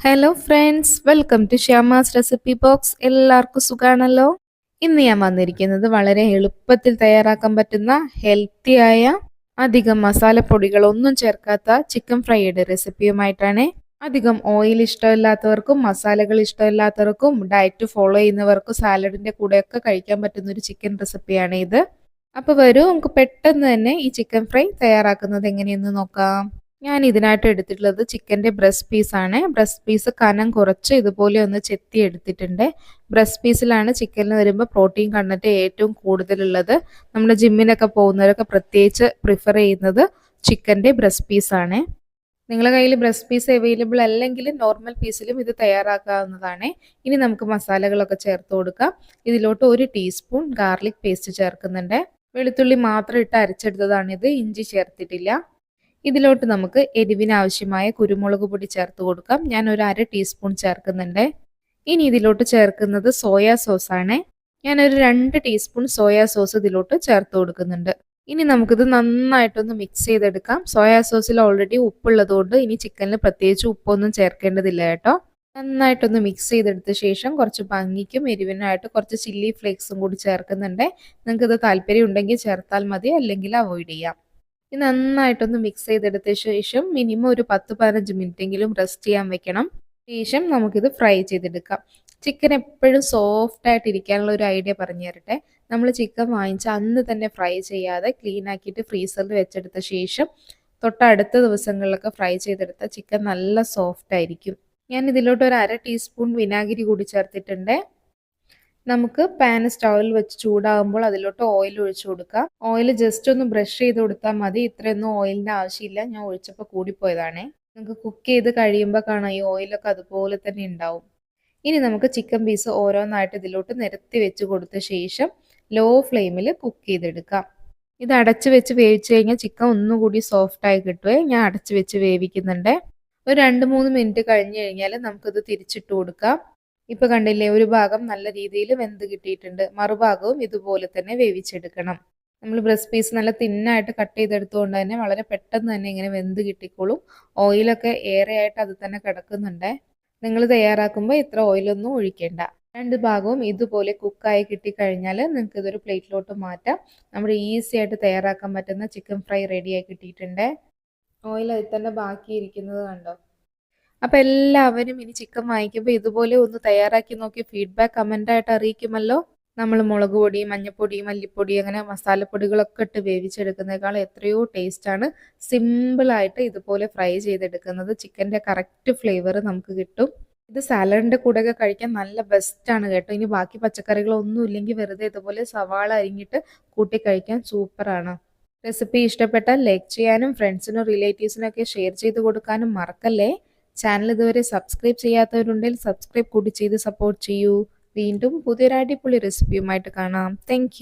Hello friends welcome to Shyama's recipe box എല്ലാവർക്കും സുഖാണല്ലോ? ഇന്ന് ഞാൻ വന്നിരിക്കുന്നത് വളരെ എളുപ്പത്തിൽ തയ്യാറാക്കാൻ പറ്റുന്ന ഹെൽത്തിയായ അധികം മസാലപ്പൊടികളൊന്നും ചേർക്കാത്ത ചിക്കൻ ഫ്രൈയുടെ റെസിപ്പിയുമായിട്ടാണ് അധികം ഓയിൽ ഇഷ്ടമില്ലാത്തവർക്കും മസാലകൾ ഇഷ്ടമില്ലാത്തവർക്കും ഡയറ്റ് ഫോളോ ചെയ്യുന്നവർക്കും സാലഡിന്റെ കൂടെയൊക്കെ കഴിക്കാൻ പറ്റുന്ന ഒരു ചിക്കൻ റെസിപ്പിയാണ് ഇത്. അപ്പോൾ വരൂ നമുക്ക് പെട്ടെന്ന് തന്നെ ഈ ചിക്കൻ ഫ്രൈ തയ്യാറാക്കുന്നത് എങ്ങനെയെന്ന് നോക്കാം. ഞാൻ ഇതിനായിട്ട് എടുത്തിട്ടുള്ളത് ചിക്കന്റെ ബ്രസ്റ്റ് പീസാണ് ബ്രസ്റ്റ് പീസ് കനം കുറച്ച് ഇതുപോലെ ഒന്ന് ചെത്തി എടുത്തിട്ടുണ്ട്. ബ്രസ്റ്റ് പീസിലാണ് ചിക്കനിൽ വരുമ്പോൾ പ്രോട്ടീൻ കണ്ടന്റ് ഏറ്റവും കൂടുതലുള്ളത്. നമ്മൾ ജിമ്മിനൊക്കെ പോകുന്നവരൊക്കെ പ്രത്യേകിച്ച് പ്രിഫർ ചെയ്യുന്നത് ചിക്കന്റെ ബ്രസ്റ്റ് പീസാണ് നിങ്ങളുടെ കയ്യിൽ ബ്രസ്റ്റ് പീസ് അവൈലബിൾ അല്ലെങ്കിൽ നോർമൽ പീസിലും ഇത് തയ്യാറാക്കാവുന്നതാണ്. ഇനി നമുക്ക് മസാലകളൊക്കെ ചേർത്ത് കൊടുക്കാം. ഇതിലോട്ട് ഒരു ടീസ്പൂൺ ഗാർലിക് പേസ്റ്റ് ചേർക്കുന്നുണ്ട്. വെളുത്തുള്ളി മാത്രം ഇട്ട് അരച്ചെടുത്തതാണിത്. ഇഞ്ചി ചേർത്തിട്ടില്ല. ഇതിലോട്ട് നമുക്ക് എരിവിന് ആവശ്യമായ കുരുമുളക് പൊടി ചേർത്ത് കൊടുക്കാം. ഞാൻ ഒരു അര ടീസ്പൂൺ ചേർക്കുന്നുണ്ട്. ഇനി ഇതിലോട്ട് ചേർക്കുന്നത് സോയാ സോസാണ്. ഞാനൊരു രണ്ട് ടീസ്പൂൺ സോയാ സോസ് ഇതിലോട്ട് ചേർത്ത് കൊടുക്കുന്നുണ്ട്. ഇനി നമുക്കിത് നന്നായിട്ടൊന്ന് മിക്സ് ചെയ്തെടുക്കാം. സോയാ സോസിൽ ഓൾറെഡി ഉപ്പുള്ളതുകൊണ്ട് ഇനി ചിക്കനിൽ പ്രത്യേകിച്ച് ഉപ്പൊന്നും ചേർക്കേണ്ടതില്ല കേട്ടോ. നന്നായിട്ടൊന്ന് മിക്സ് ചെയ്തെടുത്ത ശേഷം കുറച്ച് ഭംഗിക്കും എരിവിനായിട്ട് കുറച്ച് ചില്ലി ഫ്ലേക്സും കൂടി ചേർക്കുന്നുണ്ട്. നിങ്ങൾക്കിത് താല്പര്യം ഉണ്ടെങ്കിൽ ചേർത്താൽ മതി അല്ലെങ്കിൽ അവോയ്ഡ് ചെയ്യാം. ഇത് നന്നായിട്ടൊന്ന് മിക്സ് ചെയ്തെടുത്ത ശേഷം മിനിമം ഒരു പത്ത് പതിനഞ്ച് മിനിറ്റെങ്കിലും റെസ്റ്റ് ചെയ്യാൻ വെക്കണം. ശേഷം നമുക്കിത് ഫ്രൈ ചെയ്തെടുക്കാം. ചിക്കൻ എപ്പോഴും സോഫ്റ്റ് ആയിട്ട് ഇരിക്കാനുള്ള ഒരു ഐഡിയ പറഞ്ഞു തരട്ടെ. നമ്മൾ ചിക്കൻ വാങ്ങിച്ച അന്ന് തന്നെ ഫ്രൈ ചെയ്യാതെ ക്ലീൻ ആക്കിയിട്ട് ഫ്രീസറിൽ വെച്ചെടുത്ത ശേഷം തൊട്ടടുത്ത ദിവസങ്ങളിലൊക്കെ ഫ്രൈ ചെയ്തെടുത്ത ചിക്കൻ നല്ല സോഫ്റ്റ് ആയിരിക്കും. ഞാൻ ഇതിലോട്ട് ഒരു അര ടീസ്പൂൺ വിനാഗിരി കൂടി ചേർത്തിട്ടുണ്ട്. നമുക്ക് പാൻ സ്റ്റൗവിൽ വെച്ച് ചൂടാകുമ്പോൾ അതിലോട്ട് ഓയിൽ ഒഴിച്ചു കൊടുക്കാം ഓയിൽ ജസ്റ്റ് ഒന്ന് ബ്രഷ് ചെയ്ത് കൊടുത്താൽ മതി. ഇത്രയൊന്നും ഓയിലിന്റെ ആവശ്യമില്ല. ഞാൻ ഒഴിച്ചപ്പോൾ കൂടിപ്പോയതാണേ. നമുക്ക് കുക്ക് ചെയ്ത് കഴിയുമ്പോൾ കാണാം ഈ ഓയിലൊക്കെ അതുപോലെ തന്നെ ഉണ്ടാവും. ഇനി നമുക്ക് ചിക്കൻ പീസ് ഓരോന്നായിട്ട് ഇതിലോട്ട് നിരത്തി വെച്ച് കൊടുത്ത ശേഷം ലോ ഫ്ലെയിമിൽ കുക്ക് ചെയ്തെടുക്കാം. ഇത് അടച്ച് വെച്ച് വേവിച്ച് കഴിഞ്ഞാൽ ചിക്കൻ ഒന്നുകൂടി സോഫ്റ്റായി കിട്ടുവേ. ഞാൻ അടച്ച് വെച്ച് വേവിക്കുന്നുണ്ട്. ഒരു രണ്ട് മൂന്ന് മിനിറ്റ് കഴിഞ്ഞ് കഴിഞ്ഞാൽ നമുക്കിത് തിരിച്ചിട്ട് കൊടുക്കാം. ഇപ്പൊ കണ്ടില്ലേ ഒരു ഭാഗം നല്ല രീതിയിൽ വെന്ത് കിട്ടിയിട്ടുണ്ട്. മറുഭാഗവും ഇതുപോലെ തന്നെ വേവിച്ചെടുക്കണം. നമ്മൾ ബ്രസ്റ്റ് പീസ് നല്ല തിന്നായിട്ട് കട്ട് ചെയ്തെടുത്തുകൊണ്ട് തന്നെ വളരെ പെട്ടെന്ന് തന്നെ ഇങ്ങനെ വെന്ത് കിട്ടിക്കോളും. ഓയിലൊക്കെ ഏറെ ആയിട്ട് അത് തന്നെ കിടക്കുന്നുണ്ട്. നിങ്ങൾ തയ്യാറാക്കുമ്പോൾ ഇത്ര ഓയിലൊന്നും ഒഴിക്കേണ്ട. രണ്ട് ഭാഗവും ഇതുപോലെ കുക്കായി കിട്ടിക്കഴിഞ്ഞാൽ നിങ്ങൾക്ക് ഇതൊരു പ്ലേറ്റിലോട്ട് മാറ്റാം. നമ്മൾ ഈസി ആയിട്ട് തയ്യാറാക്കാൻ പറ്റുന്ന ചിക്കൻ ഫ്രൈ റെഡിയായി കിട്ടിയിട്ടുണ്ട്. ഓയിൽ അതിൽ തന്നെ ബാക്കിയിരിക്കുന്നത് കണ്ടോ? അപ്പോൾ എല്ലാവരും ഇനി ചിക്കൻ വാങ്ങിക്കുമ്പോൾ ഇതുപോലെ ഒന്ന് തയ്യാറാക്കി നോക്കി ഫീഡ്ബാക്ക് കമന്റ് ആയിട്ട് അറിയിക്കുമല്ലോ. നമ്മൾ മുളക് പൊടി മഞ്ഞൾപ്പൊടി മല്ലിപ്പൊടി അങ്ങനെ മസാലപ്പൊടികളൊക്കെ ഇട്ട് വേവിച്ചെടുക്കുന്നതിനേക്കാൾ എത്രയോ ടേസ്റ്റാണ് സിമ്പിളായിട്ട് ഇതുപോലെ ഫ്രൈ ചെയ്തെടുക്കുന്നത്. ചിക്കന്റെ കറക്റ്റ് ഫ്ലേവർ നമുക്ക് കിട്ടും. ഇത് സാലഡിന്റെ കൂടെയൊക്കെ കഴിക്കാൻ നല്ല ബെസ്റ്റാണ് കേട്ടോ. ഇനി ബാക്കി പച്ചക്കറികളൊന്നും ഇല്ലെങ്കിൽ വെറുതെ ഇതുപോലെ സവാള അരിഞ്ഞിട്ട് കൂട്ടി കഴിക്കാൻ സൂപ്പറാണ് റെസിപ്പി ഇഷ്ടപ്പെട്ടാൽ ലൈക്ക് ചെയ്യാനും ഫ്രണ്ട്സിനും റിലേറ്റീവ്സിനൊക്കെ ഷെയർ ചെയ്ത് കൊടുക്കാനും മറക്കല്ലേ? ചാനൽ ഇതുവരെ സബ്സ്ക്രൈബ് ചെയ്യാത്തവരുണ്ടെങ്കിൽ സബ്സ്ക്രൈബ് കൂടി ചെയ്ത് സപ്പോർട്ട് ചെയ്യൂ. വീണ്ടും പുതിയൊരു അടിപൊളി റെസിപ്പിയുമായിട്ട് കാണാം. താങ്ക്